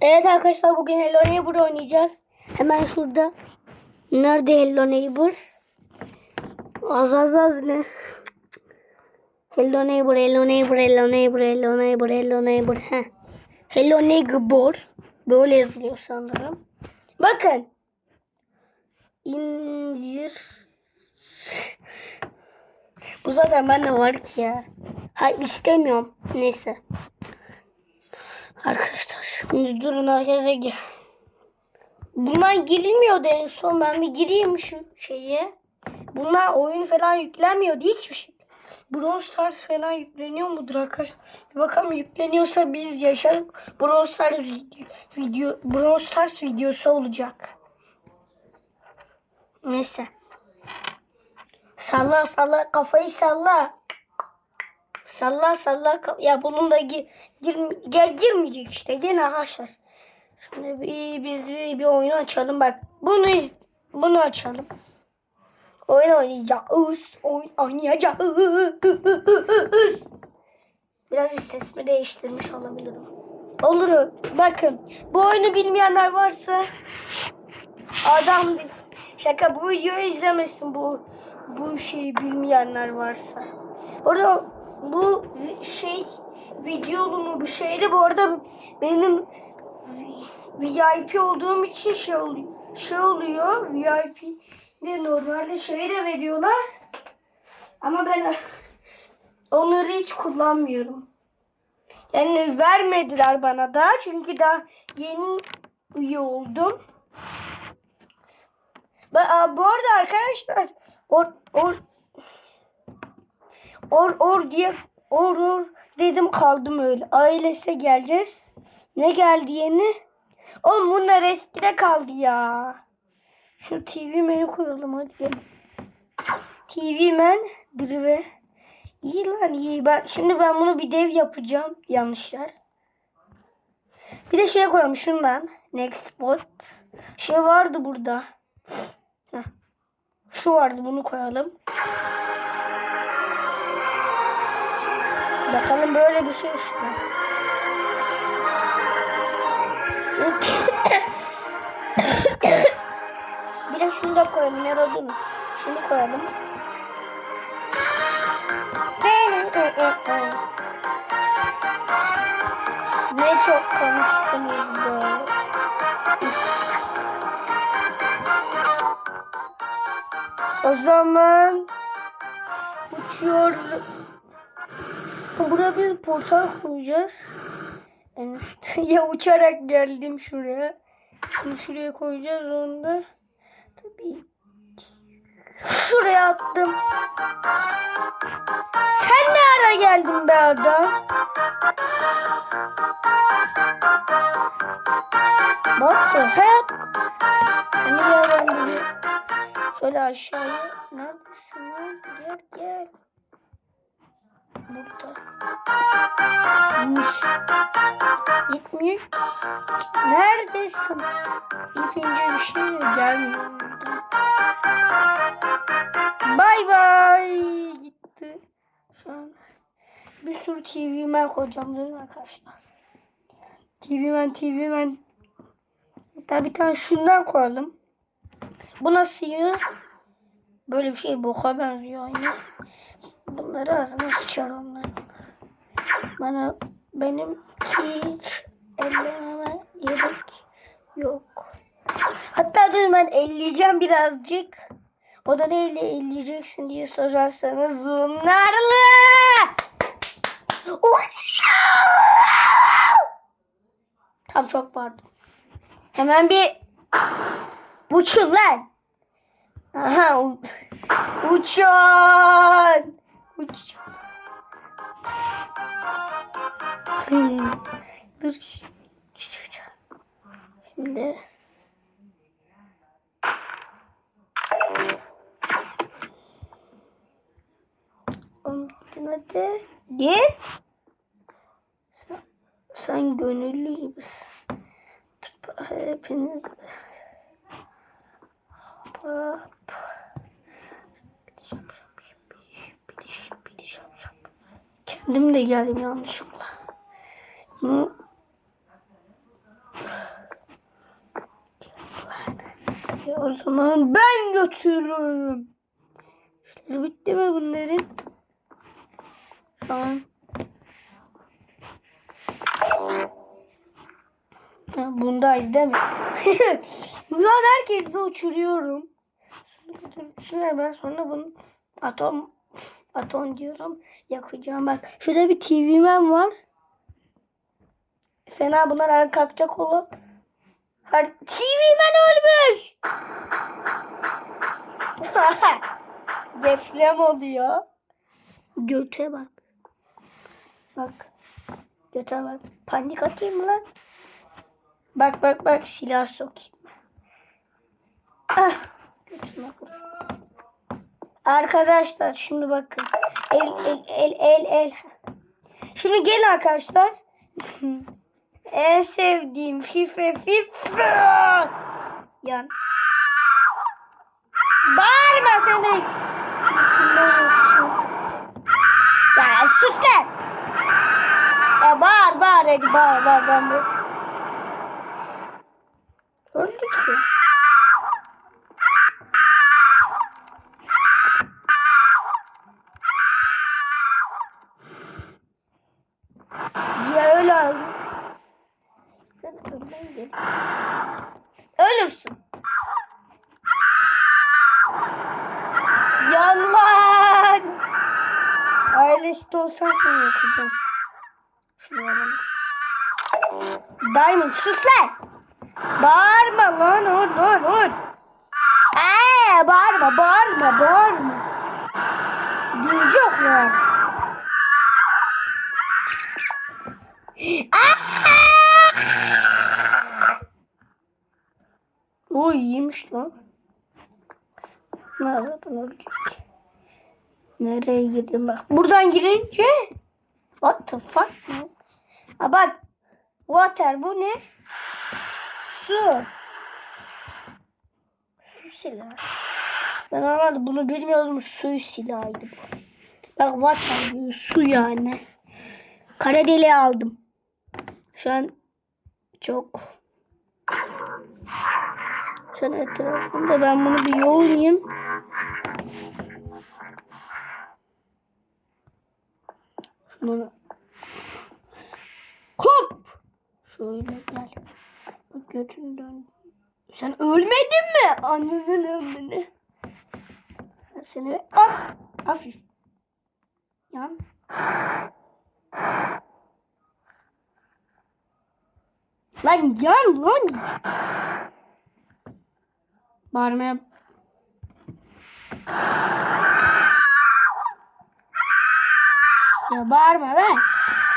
Evet arkadaşlar bugün Hello Neighbor oynayacağız. Hemen şurada. Nerede Hello Neighbor? Az az az ne? Hello Neighbor, Hello Neighbor, Hello Neighbor, Hello Neighbor, Hello Neighbor. Heh. Hello Neighbor. Böyle yazılıyor sanırım. Bakın. İndir. Bu zaten bende var ki ya. Hayır istemiyorum. Neyse. Arkadaşlar durun herkese gir. Bunlar girilmiyordu en son. Ben bir gireyim şu şeye. Bunlar oyun falan yüklenmiyordu hiçbir şey. Bronze Stars falan yükleniyor mudur arkadaşlar? Bir bakalım yükleniyorsa biz yaşadık. Bronze Stars video, video Bronze Stars videosu olacak. Neyse. Salla salla kafayı salla. Salla salla ya bunun da gir, gir, gel girmeyecek işte gene arkadaşlar. Şimdi bir, biz bir, bir oyunu açalım bak. Bunu bunu açalım. Oyun oynayacağız. Oyun oynayacağız. Biraz sesimi değiştirmiş olabilirim. Olur. Bakın bu oyunu bilmeyenler varsa adam şaka bu videoyu izlemesin bu bu şeyi bilmeyenler varsa. Orada bu şey videolu mu bir şeydi bu arada benim VIP olduğum için şey oluyor. Şey oluyor VIP de normalde şey de veriyorlar. Ama ben onları hiç kullanmıyorum. Yani vermediler bana da çünkü daha yeni üye oldum. Bu arada arkadaşlar or, or, or, or diye or, or dedim kaldım öyle. Ailese geleceğiz. Ne geldi yeni? Oğlum bunlar eskide kaldı ya. Şu TV menü koyalım hadi gel. TV men bir ve iyi lan iyi. Ben, şimdi ben bunu bir dev yapacağım. Yanlışlar. Bir de şey koyalım şundan. Next spot. Şey vardı burada. Şu vardı bunu koyalım. Bakalım böyle bir şey işte. bir de şunu da koyalım ya da dur. Şunu koyalım. Ne çok konuştunuz be. O zaman uçuyor. Buraya bir portal koyacağız. Ya uçarak geldim şuraya. Şimdi şuraya koyacağız onu da. Tabii. Şuraya attım. Sen ne ara geldin be adam? What the heck? Şöyle aşağıya. Gitmiyor. Neredesin? İlk önce bir şey gelmiyor. Bay bay. Gitti. Şu an bir sürü TV man koyacağım değil arkadaşlar? TV man, TV man. Hatta bir tane şundan koyalım. Bu nasıl yiyor? Böyle bir şey boka benziyor aynı. Bunları ağzına sıçar onlar. Bana benim hiç ellememe gerek yok. Hatta dur ben elleyeceğim birazcık. O da neyle elleyeceksin diye sorarsanız bunlarla. Tam çok pardon. Hemen bir uçun lan. Aha u- uçun. Uç. Hmm. Şimdi hadi. Git. Sen, sen gönüllü gibisin. Hepiniz Hop. Kendim de geldim yanlışlıkla. Bunu Ya o zaman ben götürürüm. İşleri bitti mi bunların? Şu an. Ha, bundayız değil mi? Şu an herkesi uçuruyorum. Sonra ben sonra bunu atom atom diyorum yakacağım bak. Şurada bir TV man var. Fena bunlar ayağa kalkacak olup. Her TV man ölmüş. Deprem oluyor. Göte bak. Bak. Göte bak. Panik atayım mı lan? Bak bak bak silah sokayım. Ah. Götüme. Arkadaşlar şimdi bakın. El el el el el. Şimdi gelin arkadaşlar. en sevdiğim FIFA FIFA. Yan. Bağırma seni. Ya sus lan. Ya bağır bağır hadi bağır bağır bu. Öldük. Ya öyle öldü. Sen ölmen gel. Ölürsün. Yalan. Ailesi de olsan alalım. Diamond sus lan. Bağırma lan dur dur dur. Eee bağırma bağırma bağırma. Duyacak ya. O iyiymiş lan. Ne zaten ölecek. Nereye girdim bak. Buradan girince What the fuck man? Ha bak. Water bu ne? Su. Su silahı. Ben normalde bunu bilmiyordum. Su silahıydı bu. Bak water diyor. Su yani. Kara deliği aldım. Şu an çok şu an etrafında ben bunu bir yoğurayım. Şunu hop şöyle gel. Bak götünü dön. Sen ölmedin mi? Annenin ömrünü. Seni hop hafif. Yan. Lan yan lan. Bağırmaya Ya bağırma lan.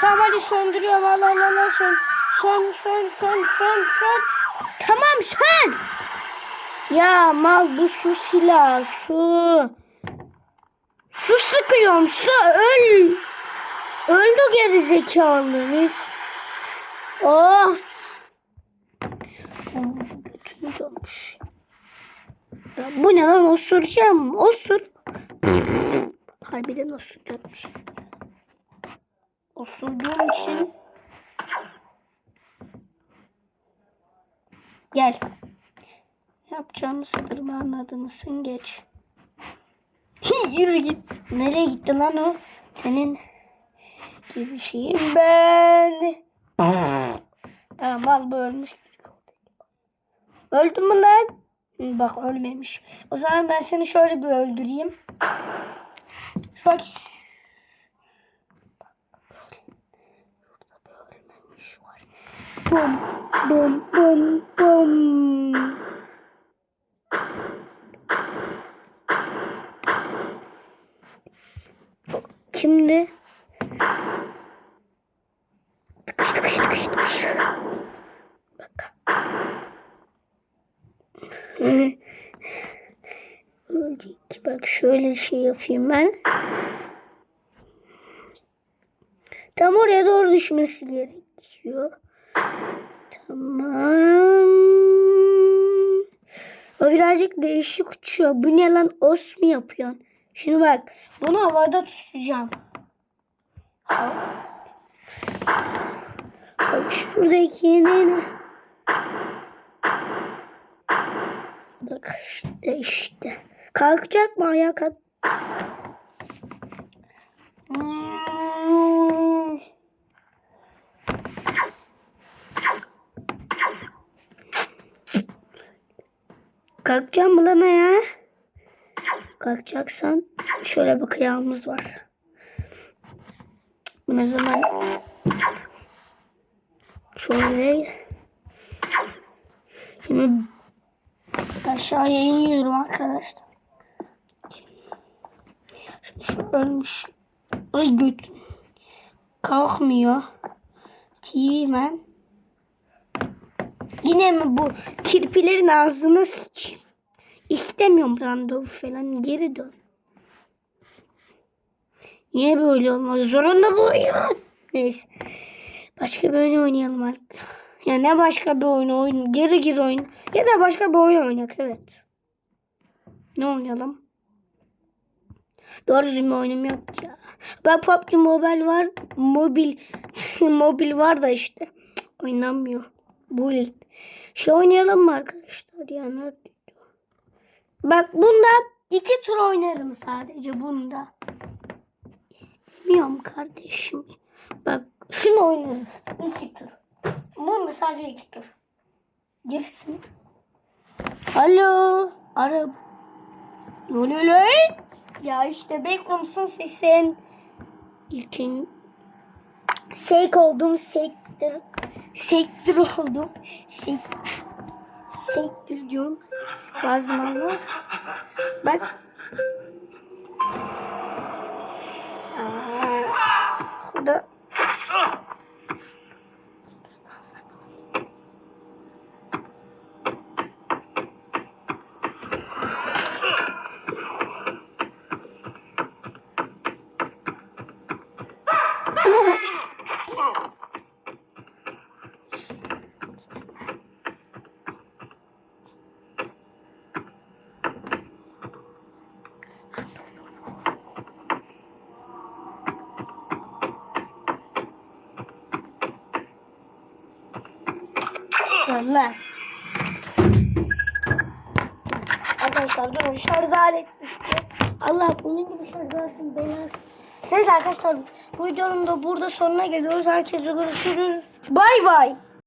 Tamam hadi söndürüyorum. Allah Allah Allah sön. Sön sön sön sön sön. Tamam sön. Ya mal bu su silahı su. Su sıkıyorum su öl. Öldü geri zekalı. Biz. Oh. Bu ne lan osuracağım. Osur. Harbiden osuracakmış. Osurduğum için Gel. Yapacağımı sıkırma anladın mısın? Geç. Yürü git. Nereye gitti lan o? Senin gibi şeyim ben. Ha, mal bu ölmüş. Öldün mü lan? Bak ölmemiş. O zaman ben seni şöyle bir öldüreyim. Bak. Ölmemiş var. Bum bum bum bum. Tıkış. Bak. Bak şöyle şey yapayım ben. Tam oraya doğru düşmesi gerekiyor. Tamam. O birazcık değişik uçuyor. Bu ne lan? Os mu yapıyorsun? Şimdi bak. Bunu havada tutacağım. Bak şuradaki ne? Bak işte işte. Kalkacak mı ayağa? Kalkacağım mı lan ya? Kalkacaksan şöyle bir kıyağımız var. Ne zaman şöyle şimdi aşağıya iniyorum arkadaşlar. Şimdi şu ölmüş. Ay göt. Kalkmıyor. TV man. Yine mi bu kirpilerin ağzını sıçayım. İstemiyorum randevu falan. Geri dön. Niye böyle olmak zorunda bu oyun? Neyse. Başka bir oyun oynayalım artık. Ya ne başka bir oyun oyun. Geri gir oyun. Ya da başka bir oyun oynak evet. Ne oynayalım? Doğru düzgün oyunum yok ya. Bak PUBG Mobile var. Mobil mobil var da işte. Oynanmıyor. Bu ilk. Şey oynayalım mı arkadaşlar? Ya nerede? Bak bunda iki tur oynarım sadece bunda. İstemiyorum kardeşim. Bak şunu oynarız. İki tur. Bunda sadece iki tur. Girsin. Alo. Arap. Ne oluyor lan? Ya işte Backrooms'un sesin. İlkin sek oldum sektir. Sektir oldum. Sek, sektir diyorum. Bazı zamanlar. Bak. Aa, Burada Valla. Arkadaşlar durun şarj alet. Allah bunun gibi şarj aletin belası. Neyse arkadaşlar bu videonun da burada sonuna geliyoruz. Herkese görüşürüz. Bay bay.